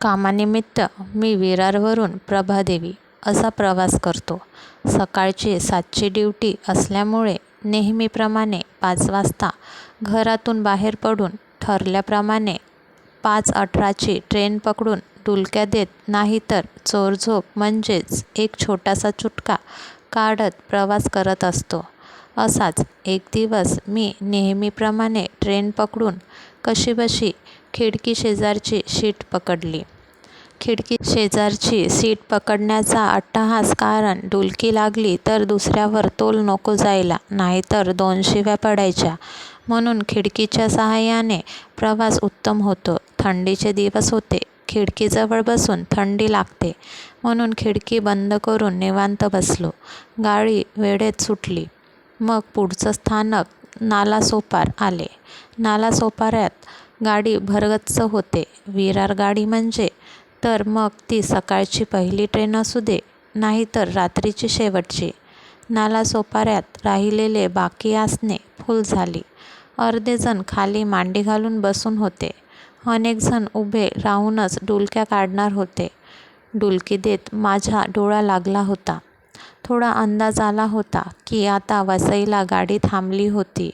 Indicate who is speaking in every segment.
Speaker 1: कामानिमित्त मी विरारवरून प्रभादेवी असा प्रवास करतो. सकाळची सातची ड्युटी असल्यामुळे नेहमीप्रमाणे पाच वाजता घरातून बाहेर पडून ठरल्याप्रमाणे पाच अठराची ट्रेन पकडून डुलक्या देत नाहीतर चोरझोप म्हणजेच एक छोटासा चुटका काढत प्रवास करत असतो. असाच एक दिवस मी नेहमीप्रमाणे ट्रेन पकडून कशीबशी खिडकी शेजारची शीट पकडली. खिडकी शेजारची सीट पकडण्याचा अट्टाहास कारण डुलकी लागली तर दुसऱ्यावर तोल नको जायला नाहीतर दोन शिव्या पडायच्या म्हणून खिडकीच्या सहाय्याने प्रवास उत्तम होतो. थंडीचे दिवस होते. खिडकीजवळ बसून थंडी लागते म्हणून खिडकी बंद करून निवांत बसलो. गाडी वेळेत सुटली. मग पुढचं स्थानक नालासोपार आले. नालासोपाऱ्यात गाडी भरगच्च होते. विरार गाडी म्हणजे तर मग ती सकाळची पहिली ट्रेन असू दे नाहीतर रात्रीची शेवटची. नालासोपाऱ्यात राहिलेले बाकी आसने फुल झाली. अर्धेजण खाली मांडी घालून बसून होते. अनेक जण उभे राहूनच डुलक्या काढणार होते. डुलकी देत माझा डोळा लागला होता. थोडा अंदाज आला होता की आता वसईला गाडी थांबली होती.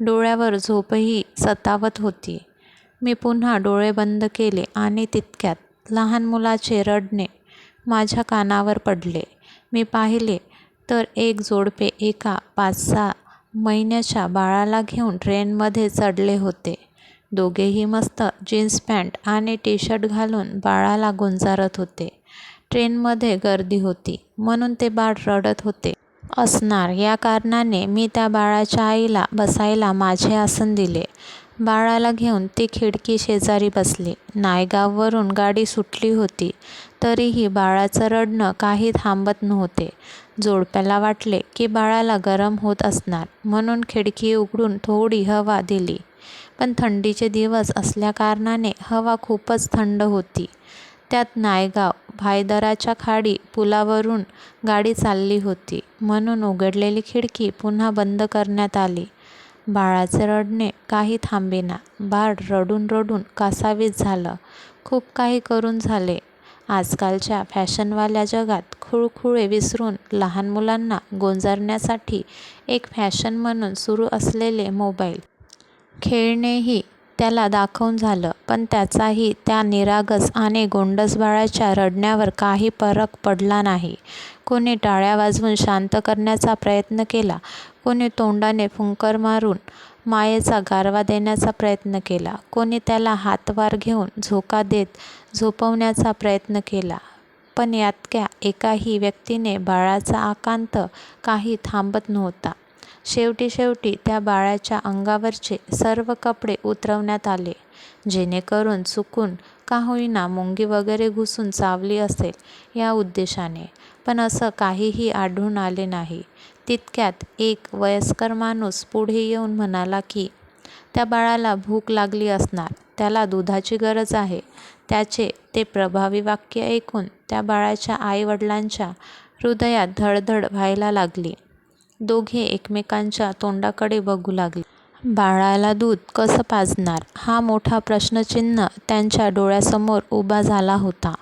Speaker 1: डोळ्यावर झोपही सतावत होती. मी पुन्हा डोळे बंद केले आणि तितक्यात लहान मुलाचे रडणे माझ्या कानावर पडले. मी पाहिले तर एक जोडपे एका पाच-सहा महिन्याच्या बाळाला घेऊन ट्रेनमध्ये चढले होते. दोघेही मस्त जीन्स पॅन्ट आणि टी शर्ट घालून बाळाला गुंजारत होते. ट्रेनमध्ये गर्दी होती म्हणून ते बाळ रडत होते. असणार या कारणाने मी त्या बाळाच्या आईला बसायला माझे आसन दिले. बाळाला घेऊन ती खिडकी शेजारी बसली. नायगाववरून गाडी सुटली होती तरीही बाळाचं रडणं काही थांबत नव्हते. जोडप्याला वाटले की बाळाला गरम होत असणार म्हणून खिडकी उघडून थोडी हवा दिली. पण थंडीचे दिवस असल्याकारणाने हवा खूपच थंड होती. त्यात नायगाव भायदराच्या खाडी पुलावरून गाडी चालली होती म्हणून उघडलेली खिडकी पुन्हा बंद करण्यात आली. बाळाचे रडणे काही थांबेना. बाळ रडून रडून कासावीस झालं. खूप काही करून झाले. आजकालच्या फॅशनवाल्या जगात खुळखुळे विसरून लहान मुलांना गोंजारण्यासाठी एक फॅशन म्हणून सुरू असलेले मोबाईल खेळणेही त्याला दाखवून झालं. पण त्याचाही त्या निरागस आणि गोंडस बाळाच्या रडण्यावर काही फरक पडला नाही. कोणी टाळ्या वाजवून शांत करण्याचा प्रयत्न केला. कोणी तोंडाने फुंकर मारून मायेचा गारवा देण्याचा प्रयत्न केला. कोणी त्याला हातवार घेऊन झोका देत झोपवण्याचा प्रयत्न केला. पण यातक्या एकाही व्यक्तीने बाळाचा आकांत काही थांबत नव्हता. शेवटी शेवटी त्या बाळाच्या अंगावरचे सर्व कपडे उतरवण्यात आले. जेणेकरून चुकून का होईना मुंगी वगैरे घुसून चावली असेल या उद्देशाने. पण असं काहीही आढळून आले नाही. तितक्यात एक वयस्कर माणूस पुढे येऊन म्हणाला की, त्या बाळाला भूक लागली असणार. त्याला दुधाची गरज आहे. त्याचे ते प्रभावी वाक्य ऐकून त्या बाळाच्या आईवडिलांच्या हृदयात धडधड व्हायला लागली. दोघे एकमेकांच्या तोंडाकडे बघू लागले. बाळाला दूध कसं पाजणार हा मोठा प्रश्नचिन्ह त्यांच्या डोळ्यासमोर उभा झाला होता.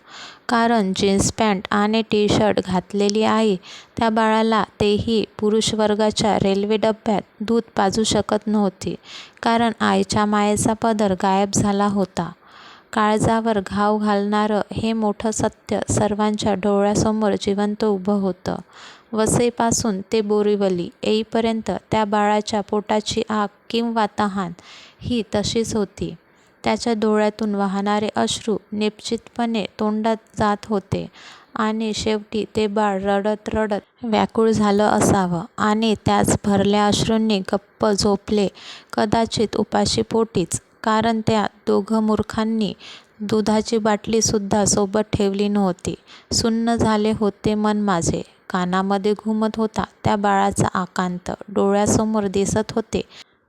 Speaker 1: कारण जीन्स पँट आणि टी शर्ट घातलेली आई त्या बाळाला तेही पुरुषवर्गाच्या रेल्वे डब्यात दूध पाजू शकत नव्हती. कारण आईच्या मायेचा पदर गायब झाला होता. काळजावर घाव घालणारं हे मोठं सत्य सर्वांच्या डोळ्यासमोर जिवंत उभं होतं. वसईपासून ते बोरिवली येईपर्यंत त्या बाळाच्या पोटाची आग किंवा तहान ही तशीच होती. त्याच्या डोळ्यातून वाहणारे अश्रू निश्चितपणे तोंडात जात होते आणि शेवटी ते बाळ रडत रडत व्याकुळ झालं असावं आणि त्याच भरल्या अश्रूंनी गप्प झोपले कदाचित उपाशीपोटीच. कारण त्या दोघं मूर्खांनी दुधाची बाटलीसुद्धा सोबत ठेवली नव्हती. सुन्न झाले होते मन माझे. कानामध्ये घुमत होता त्या बाळाचा आकांत. डोळ्यासमोर दिसत होते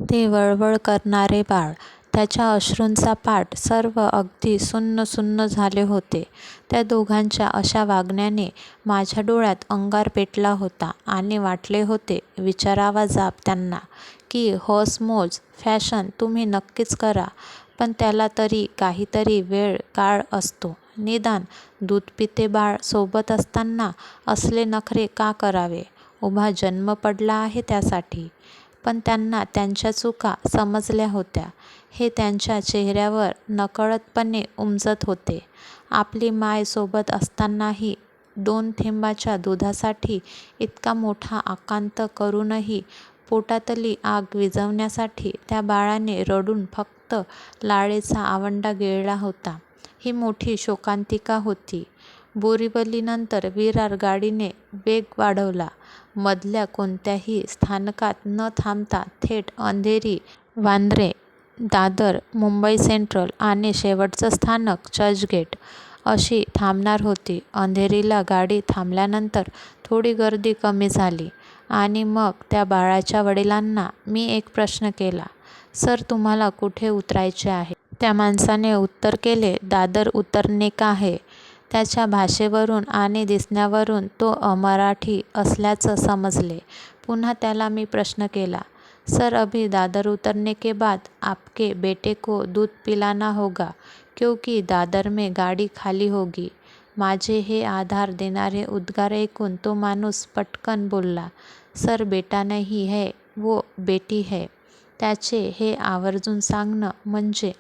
Speaker 1: ते वळवळ करणारे बाळ. त्याच्या अश्रूंचा पाट. सर्व अगदी सुन्न सुन्न झाले होते. त्या दोघांच्या अशा वागण्याने माझ्या डोळ्यात अंगार पेटला होता आणि वाटले होते विचारावा जाब त्यांना की हौस फॅशन तुम्ही नक्कीच करा पण त्याला तरी काहीतरी वेळ काळ असतो. निदान दूध पिते बाळ सोबत असताना असले नखरे का करावे? उभा जन्म पडला आहे त्यासाठी. पण त्यांना त्यांच्या चुका समजल्या होत्या हे त्यांच्या चेहऱ्यावर नकळतपणे उमजत होते. आपली माय सोबत असतानाही दोन थेंबाच्या दुधासाठी इतका मोठा आकांत करूनही पोटातली आग विझवण्यासाठी त्या बाळाने रडून फक्त लाळेचा आवंडा गिळला होता, ही मोठी शोकांतिका होती. बोरीवलीनंतर विरार गाडीने वेग वाढवला. मधल्या कोणत्याही स्थानकात न थांबता थेट अंधेरी, वांद्रे, दादर, मुंबई सेंट्रल आणि शेवटचं स्थानक चर्चगेट अशी थांबणार होती. अंधेरीला गाडी थांबल्यानंतर थोडी गर्दी कमी झाली आणि मग त्या बाळाच्या वडिलांना मी एक प्रश्न केला, सर तुम्हाला कुठे उतरायचे आहे? त्या माणसाने उत्तर केले, दादर उतरने का है? त्याच्या भाषेवरून आणि दिसण्यावरून तो अमराठी असल्याचं समजले. पुन्हा त्याला मी प्रश्न केला, सर अभी दादर उतरने के बाद आपके बेटे को दूध पिलाना होगा क्योंकि दादर में गाडी खाली होगी. माझे हे आधार देणारे उद्गार ऐकून तो माणूस पटकन बोलला, सर बेटा नहीं है वो बेटी है. त्याचे हे आवर्जून सांगणं म्हणजे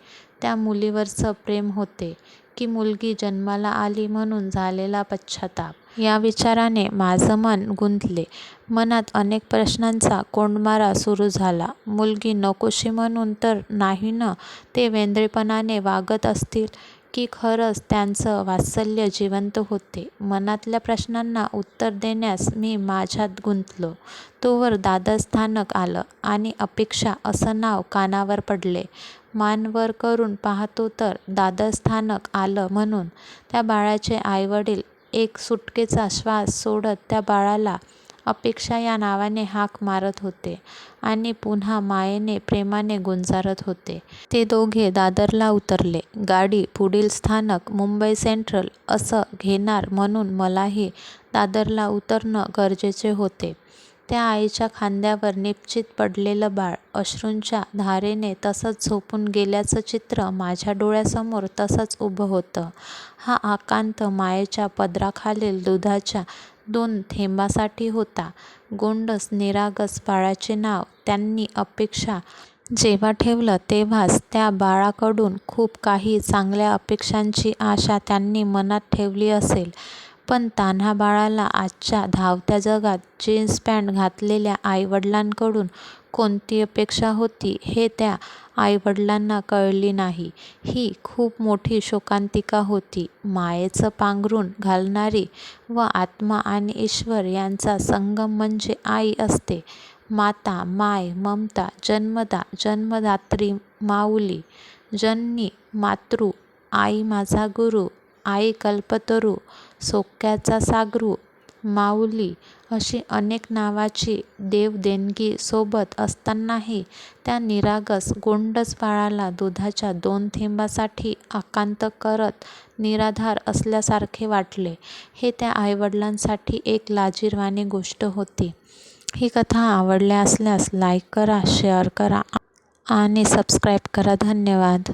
Speaker 1: त्या मुलीवरचं प्रेम होते की मुलगी जन्माला आली म्हणून झालेला पश्चाताप? या विचाराने माझं मन गुंतले. मनात अनेक प्रश्नांचा कोंडमारा सुरू झाला. मुलगी नकोशी म्हणून तर नाही ना ते वेंधळेपणाने वागत असतील की खरंच त्यांचं वात्सल्य जिवंत होते? मनातल्या प्रश्नांना उत्तर देण्यास मी माझ्यात गुंतलो तोवर दादर स्थानक आलं आणि अपेक्षा असं नाव कानावर पडले. मान वर करून पाहतो तर दादर स्थानक आलं म्हणून त्या बाळाचे आईवडील एक सुटकेचा श्वास सोडत त्या बाळाला अपेक्षा या नावाने हाक मारत होते आणि पुन्हा मायेने प्रेमाने गुंजारत होते. ते दोघे दादरला उतरले. गाडी पुढील स्थानक मुंबई सेंट्रल असं घेणार म्हणून मलाही दादरला उतरणं गरजेचे होते. त्या आईच्या खांद्यावर निपचित पडलेलं बाळ अश्रूंच्या धारेने तसंच झोपून गेल्याचं चित्र माझ्या डोळ्यासमोर तसंच उभं होतं. हा आकांत मायेच्या पदराखालील दुधाच्या दोन थेंबासाठी होता. गोंडस निरागस बाळाचे नाव त्यांनी अपेक्षा जेव्हा ठेवलं तेव्हाच त्या बाळाकडून खूप काही चांगल्या अपेक्षांची आशा त्यांनी मनात ठेवली असेल. पण तान्हा बाळाला आजच्या धावत्या जगात जीन्स पॅन्ट घातलेल्या आईवडिलांकडून कोणती अपेक्षा होती हे त्या आईवडिलांना कळली नाही. ही खूप मोठी शोकांतिका होती. मायेचं पांघरूण घालणारी व आत्मा आणि ईश्वर यांचा संगम म्हणजे आई असते. माता, माय, ममता, जन्मदा, जन्मदात्री, माऊली, जननी, मातृ, आई माझा गुरु, आई कल्पतरू, सोक्याचा सागरू, माऊली अशी अनेक नावाची देवदेणगी सोबत असतानाही त्या निरागस गोंडस बाळाला दुधाच्या दोन थेंबासाठी आकांत करत निराधार असल्यासारखे वाटले, हे त्या आईवडिलांसाठी एक लाजिरवाणी गोष्ट होती. ही कथा आवडल्या असल्यास लाईक करा, शेअर करा आणि सबस्क्राईब करा. धन्यवाद.